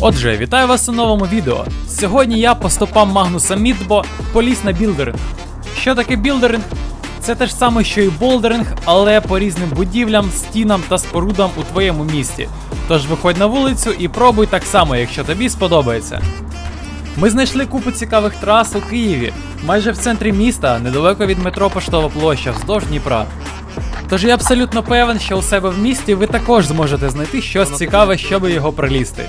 Отже, вітаю вас у новому відео. Сьогодні я по стопам Магнуса Мідбо поліз на білдеринг. Що таке білдеринг? Це те ж саме, що і болдеринг, але по різним будівлям, стінам та спорудам у твоєму місті. Тож виходь на вулицю і пробуй так само, якщо тобі сподобається. Ми знайшли купу цікавих трас у Києві, майже в центрі міста, недалеко від метро Поштова площа, вздовж Дніпра. Тож я абсолютно певен, що у себе в місті ви також зможете знайти щось цікаве, щоб його пролізти.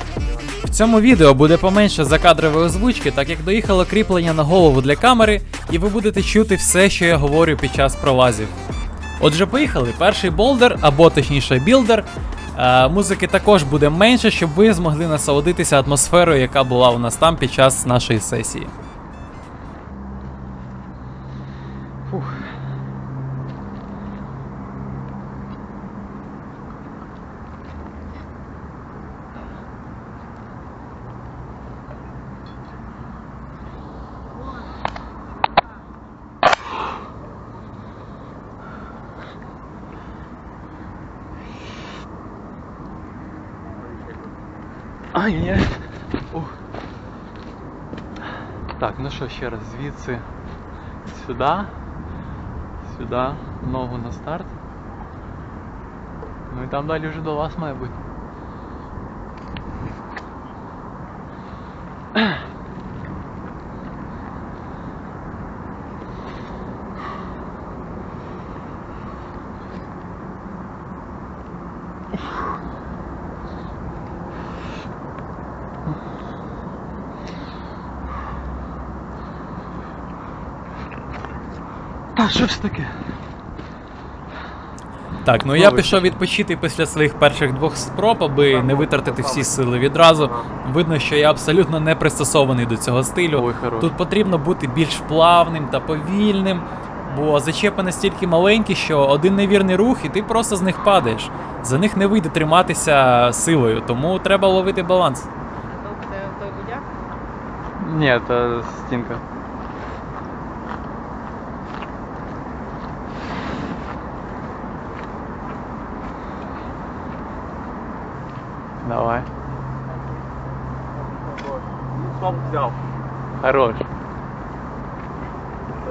В цьому відео буде поменше закадрової озвучки, так як доїхало кріплення на голову для камери, і ви будете чути все, що я говорю під час пролазів. Отже, поїхали. Перший болдер, або точніше білдер. Е, музики також буде менше, щоб ви змогли насолодитися атмосферою, яка була у нас там під час нашої сесії. Ай-яй. Ух. Так, ну що, ще раз, звідси сюди. Сюди, ногу на старт. Ну і там далі вже до вас має бути. Та що ж таке? Так, ну я пішов відпочити після своїх перших двох спроб, аби не витратити всі сили відразу. Видно, що я абсолютно не пристосований до цього стилю. Тут потрібно бути більш плавним та повільним, бо зачепи настільки маленькі, що один невірний рух, і ти просто з них падаєш. За них не вийде триматися силою, тому треба ловити баланс. Ні, це стінка. Стоп взяв. Хорош.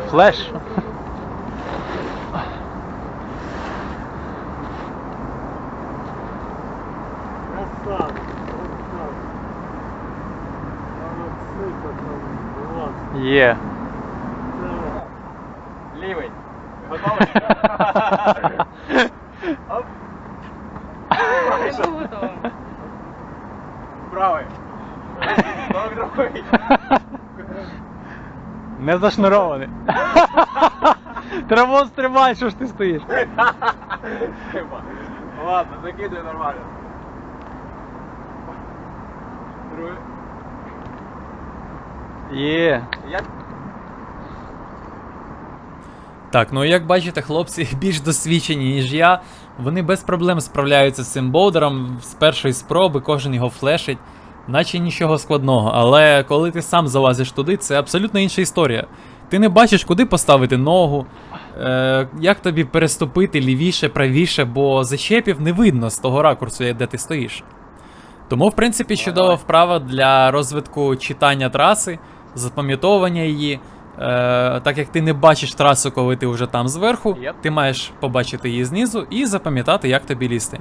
Флеш. Красава. Красава. Молодці, пацани. Молодці. Є. Лівий. Готовий? Не зашнурований. Було стрибати, що ж ти стоїш? Типа. Ладно, закидуй нормально. Другий. Є. Я Так, ну як бачите, хлопці більш досвідчені, ніж я. Вони без проблем справляються з цим боудером з першої спроби, кожен його флешить, наче нічого складного. Але коли ти сам залазиш туди, це абсолютно інша історія. Ти не бачиш, куди поставити ногу, е, як тобі переступити лівіше, правіше, бо зачепів не видно з того ракурсу, де ти стоїш. Тому, в принципі, чудова вправа для розвитку читання траси, запам'ятовування її. Е, так як ти не бачиш трасу, коли ти вже там зверху, Yep. ти маєш побачити її знизу і запам'ятати, як тобі лізти.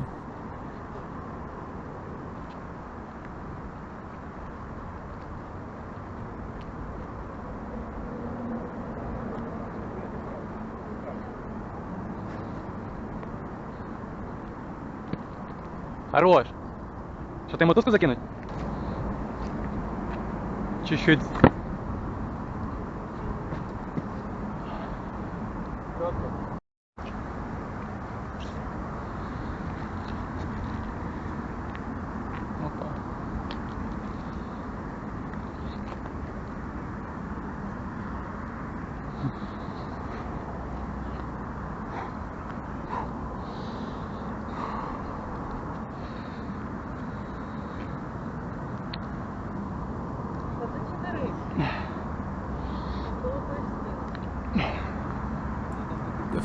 Хорош. Що ти мотузку закинуть? Чуть-чуть.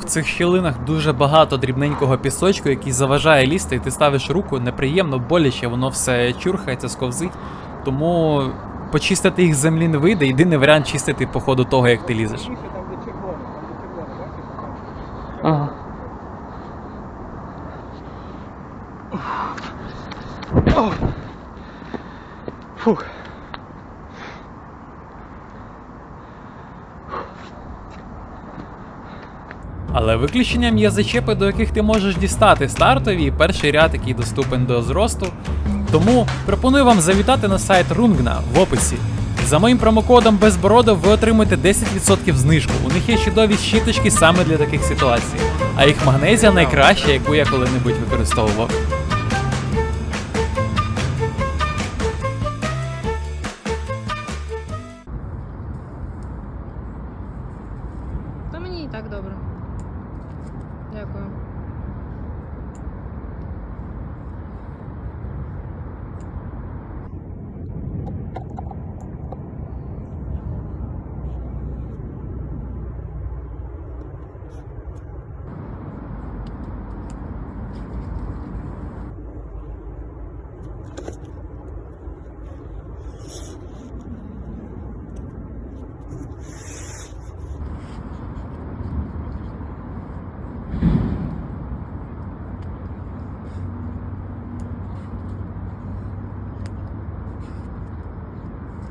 Цих щілинах дуже багато дрібненького пісочку, який заважає лізти, і ти ставиш руку, неприємно, боляче, воно все чурхається, сковзить. Тому почистити їх з землі не вийде, єдиний варіант чистити по ходу того, як ти лізеш. Ага. Фух. Але виключенням є зачепи, до яких ти можеш дістати стартові перший ряд, який доступен до зросту. Тому пропоную вам завітати на сайт Rungna в описі. За моїм промокодом Безбородов ви отримаєте 10% знижку. У них є чудові щіточки саме для таких ситуацій. А їх магнезія найкраща, яку я коли-небудь використовував. Та мені і так добре. Дякую.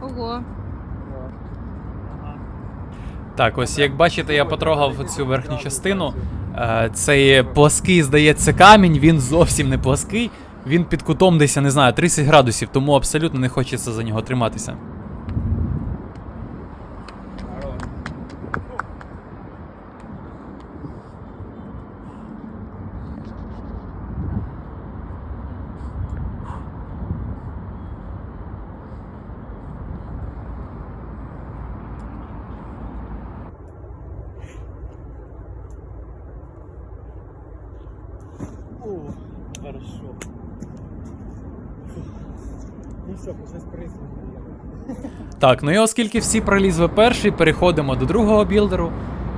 Ого. Так, ось як бачите, я потрогав цю верхню частину. Е, Цей плаский, здається, камінь, він зовсім не плаский. Він під кутом десь, я не знаю, 30 градусів, тому абсолютно не хочеться за нього триматися. О, хорошо. Ну все, пошли з Так, ну і оскільки всі пролізли перший, переходимо до другого білдеру.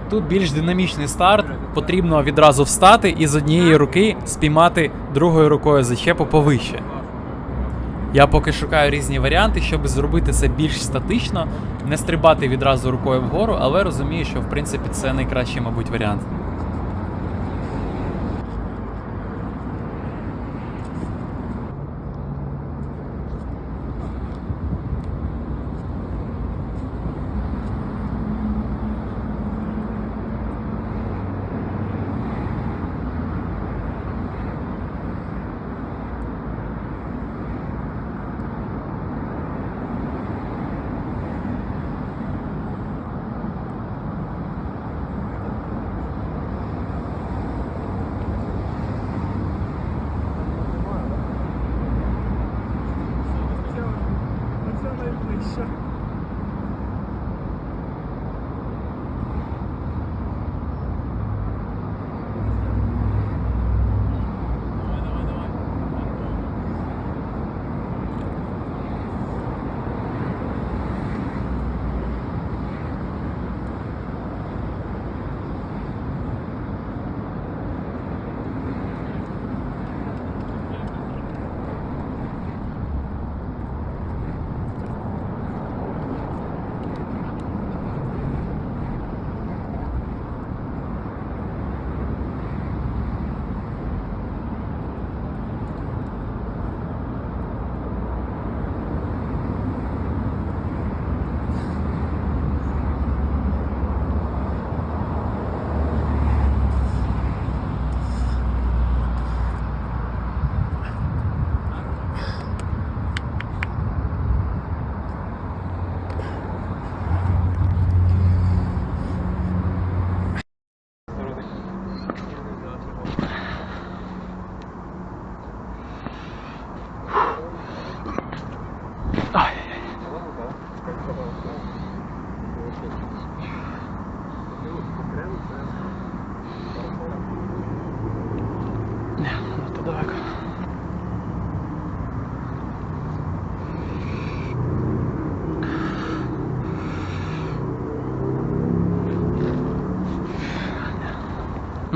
Тут більш динамічний старт, потрібно відразу встати і з однієї руки спіймати другою рукою зачепу повище. Я поки шукаю різні варіанти, щоб зробити це більш статично, не стрибати відразу рукою вгору, але розумію, що в принципі це найкращий, мабуть, варіант.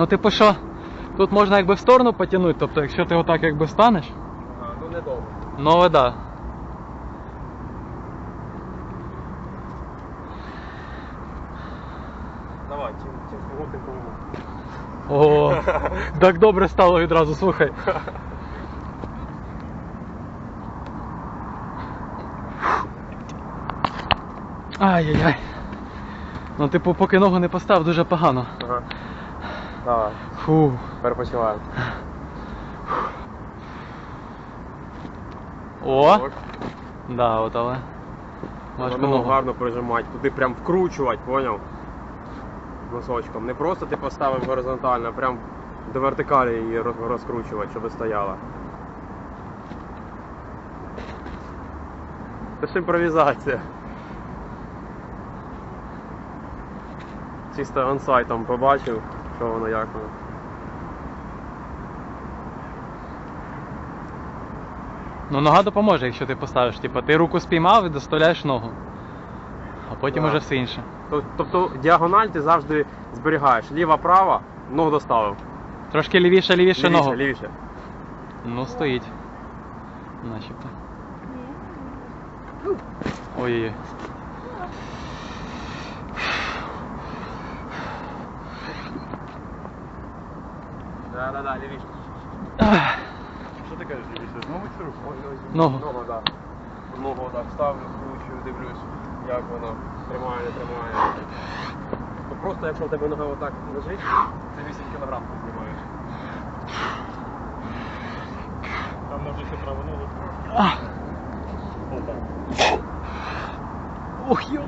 Ну, типу що, тут можна якби в сторону потягнути, тобто якщо ти отак якби станеш, Ага, ну недовго. ну да. Давай, чим, чим кого тим кого. О, так добре стало відразу, слухай. Ай-яй-яй. Ну, типу, поки ногу не постав, дуже погано. Ага. Давай, Фу. тепер почуваємо. О! Да, от але. Важко Ногу ногу. гарно прижимати, туди прям вкручувати, поняв? Носочком. Не просто ти поставив горизонтально, а прям до вертикалі її роз- розкручувати, щоб стояла. Це ж імпровізація. Чисто онсайтом побачив, що воно як воно. Ну нога допоможе, якщо ти поставиш. Типа ти руку спіймав і доставляєш ногу. А потім уже все інше. Тоб- Тобто діагональ ти завжди зберігаєш. Ліва-права, ногу доставив. Трошки лівіше, лівіше, Лівіше, ногу. лівіше. Ну, стоїть. Начебто. Ой-ой-ой. Да, да, да, лівіше. Що ти кажеш, лівіше? Знову цю руку? Ой, ой, Ногу. Ногу, так. Ногу так ставлю, скручую, дивлюсь, як вона тримає, не тримає. То просто якщо в тебе нога отак лежить, ти 8 кг знімаєш. Там може ще праву ногу. ах. Отак. Ох, йо.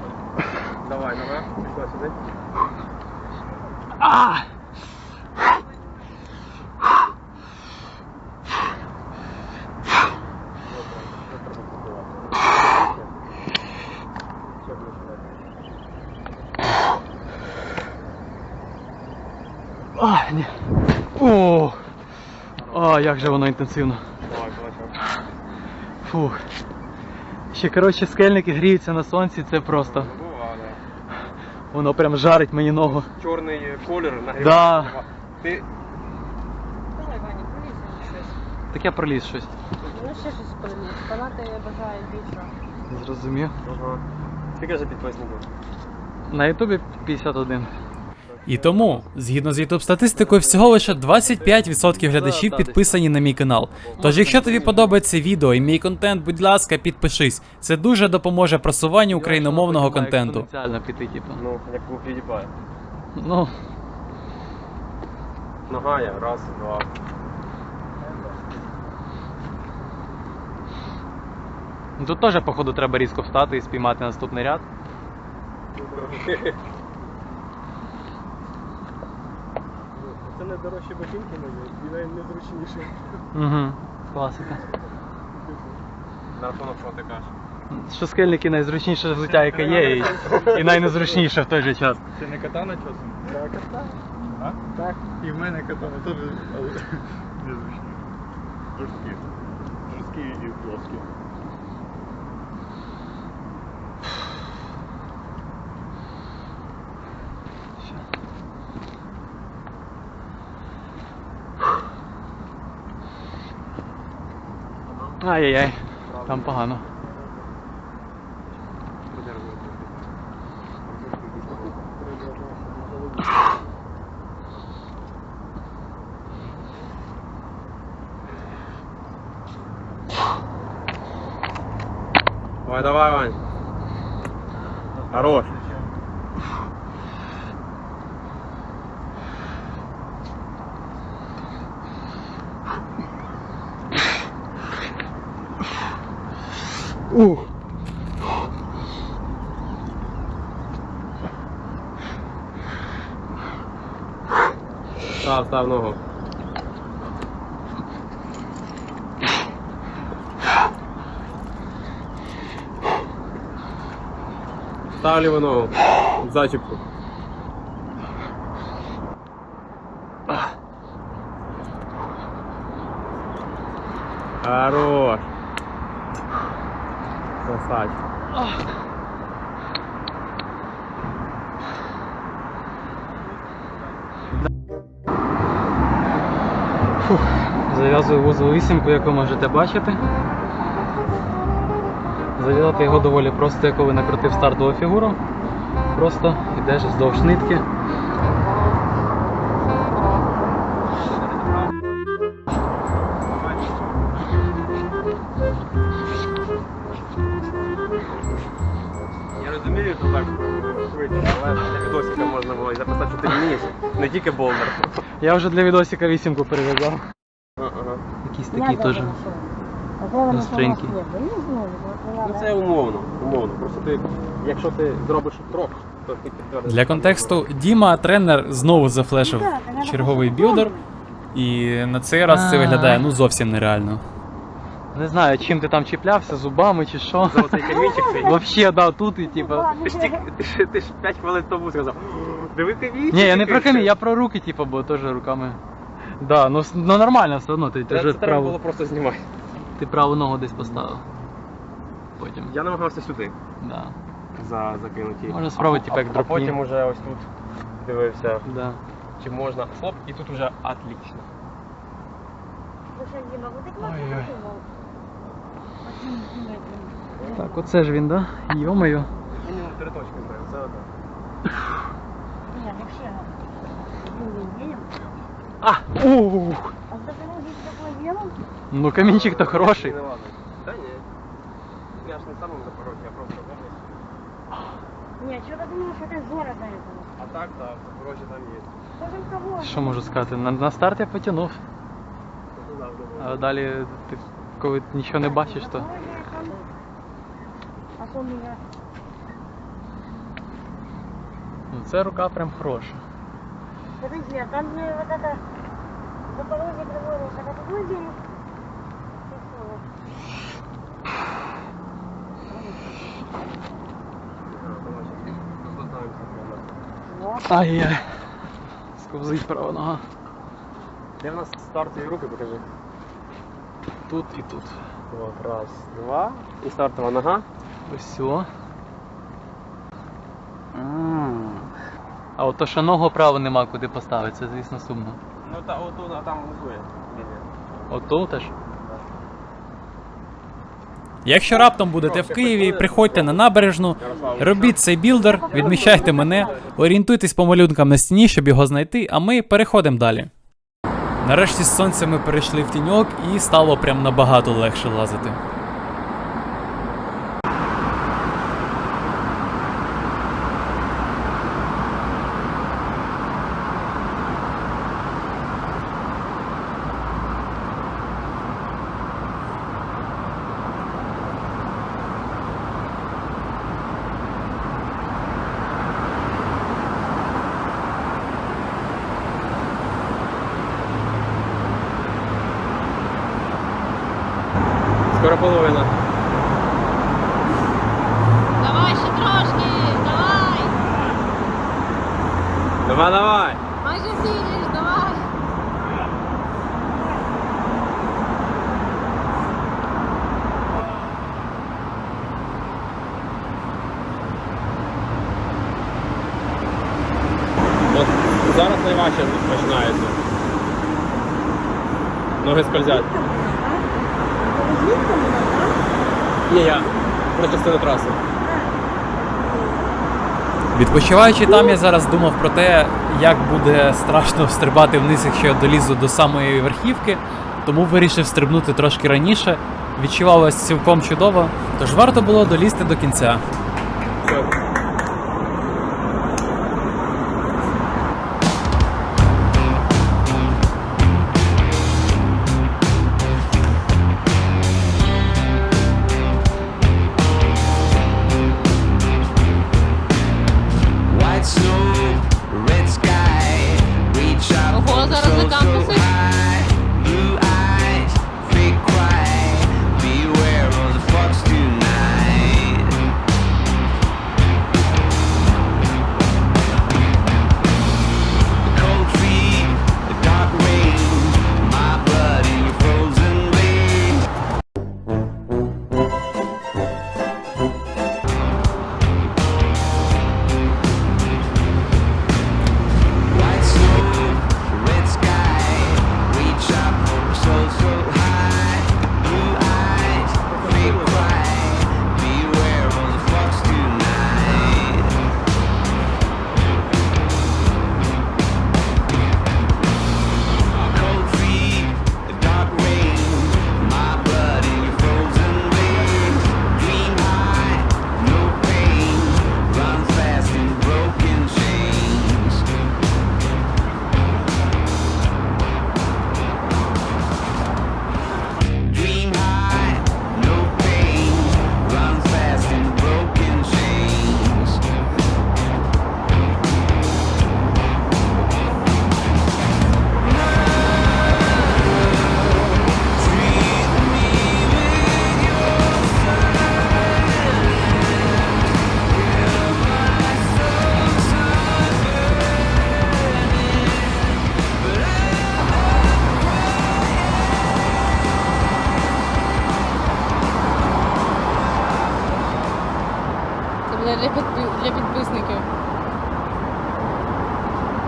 Давай, наверх, пішла сюди. А! Ще ближче, А, ні. О! А, як же воно інтенсивно. Давай, давай, Фух. Ще, коротше, скельники гріються на сонці, це просто. Воно прям жарить мені ногу. Чорний колір нагріває. Да. Ти Давай, Ваня, поліз щось. Так я проліз щось. Ну ще щось поліз. Фанати бажаю більше. Зрозумів. Ага. Скільки же підписників? На Ютубі 51. І тому, згідно з YouTube статистикою, всього лише 25% глядачів Да, да, підписані на мій канал. Тож, якщо тобі подобається відео і мій контент, будь ласка, підпишись. Це дуже допоможе просуванню україномовного контенту. піти, типу. Ну, як у PewDiePie. Ну, Нога є, раз, два. тут теж, походу, треба різко встати і спіймати наступний ряд. Це не дорожчі ботинки мої, і навіть не зручніше. Угу. Класика. На рахунок, що ти кажеш? Що скельники найзручніше взуття, яке є, і, і найнезручніше в той же час. Це не катана часом? Так, катана. А? Так. І в мене катана теж, але незручні. Жорсткі. Жорсткі і плоскі. Ай-яй-яй, там погано. Давай, давай, Вань. Хорош. Став, ногу. Став ліву ногу. Зачіпку. Хорош. Красавчик. Зав'язую вузол вісімку, як можете бачити. Зав'язати його доволі просто, як коли накрутив стартову фігуру. Просто йдеш вздовж нитки. Я розумію, що так швидше, але для відосика можна було і записати, що ти вмієш, не тільки болдер. Я вже для відосика вісімку перев'язав. Якісь теж. Гостренький. Ну це умовно, умовно. Просто ти, якщо ти зробиш крок, то ти підтвердиш. Для контексту Діма, тренер, знову зафлешив черговий білдер. І на цей раз це виглядає ну зовсім нереально. Не знаю, чим ти там чіплявся, зубами чи що. Камінчик цей. Вообще, да, тут і типа. Ти ж тільки- ти ж- ти ж 5 хвилин тому сказав. Диви камінчик. Ні, я не про камінь, я про руки, типа, бо теж руками. Да, ну, с- ну нормально все одно, ти, ти Це вже треба було праву, просто знімати. ти праву ногу десь поставив. Потім. Я намагався сюди Да. за, закинути. Можна спробувати, типа, як а, дропні. потім уже ось тут дивився, Да. чи можна. Хлоп, і тут уже отлично. Ой-ой. Так, оце ж він, да? Йомаю. Мінімум три точки знаю, це. Ні, вообще. Не едем. А! Ух! А за дороги такое делал? Ну камінчик то хороший. Не ладно. Та ні. Я ж не сам в Запорожжі, я просто в області. Нет, что-то думал, что это с города этого. А так, так, в Запорожжі там є. Что там кого? Що можу сказати? На, на старт я потягнув, Це завжди було. а далі ти коли нічого не бачиш, то. А то меня... Ну це рука прям хороша. Подожди, а там же вот это... Это какой день? А, прямо. Вот. Ай-яй. Сковзить права нога. Де в нас стартові руки, покажи. Тут і тут. От, раз, два. І стартова нога. Ось все. А от то, що ногу праву нема куди поставити, це звісно сумно. Ну та отут, а там внизу є. лінія. Аж. Якщо раптом будете в Києві, приходьте на набережну, робіть цей білдер, відмічайте мене, орієнтуйтесь по малюнкам на стіні, щоб його знайти, а ми переходимо далі. Нарешті з сонця ми перейшли в тіньок і стало прям набагато легше лазити. Скоро половина. Давай ще трошки, давай! Давай, давай. Майже фініш, давай! От зараз найважче починається. Ноги скользять. Ні, я про частину траси. Відпочиваючи там, я зараз думав про те, як буде страшно стрибати вниз, якщо я долізу до самої верхівки, тому вирішив стрибнути трошки раніше. Відчувалось цілком чудово, тож варто було долізти до кінця.